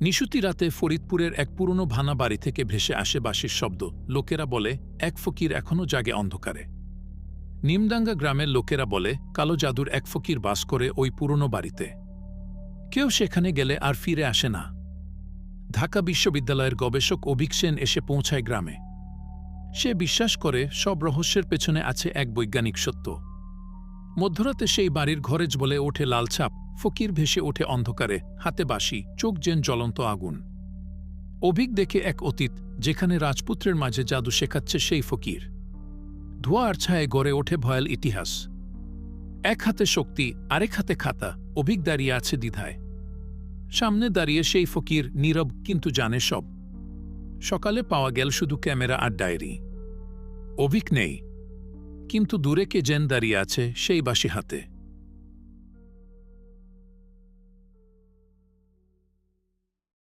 নিশুতি রাতে ফরিদপুরের এক পুরনো ভানা বাড়ি থেকে ভেসে আসে বাঁশির শব্দ। লোকেরা বলে, এক ফকির এখনও জাগে অন্ধকারে। নিমডাঙ্গা গ্রামের লোকেরা বলে, কালো জাদুর এক ফকির বাস করে ওই পুরনো বাড়িতে। কেউ সেখানে গেলে আর ফিরে আসে না। ঢাকা বিশ্ববিদ্যালয়ের গবেষক অভিক সেন এসে পৌঁছায় গ্রামে। সে বিশ্বাস করে, সব রহস্যের পেছনে আছে এক বৈজ্ঞানিক সত্য। মধ্যরাতে সেই বাড়ির ঘরেজ বলে ওঠে লাল ছাপ। ফকির ভেসে ওঠে অন্ধকারে, হাতে বাসি চোখ যেন জ্বলন্ত আগুন। অভিক দেখে এক অতীত, যেখানে রাজপুত্রের মাঝে জাদু শেখাচ্ছে সেই ফকির। ধোয়া আর ছায়ে গড়ে ওঠে ভয়াল ইতিহাস। এক হাতে শক্তি, আরেক হাতে খাতা, অভিক দাঁড়িয়ে আছে দ্বিধায়। সামনে দাঁড়িয়ে সেই ফকির নীরব কিন্তু জানে সব। সকালে পাওয়া গেল শুধু ক্যামেরা আর ডায়েরি। অভিক নেই। কিন্তু দূরে কে জেন দাঁড়িয়ে আছে সেই বাসি হাতে।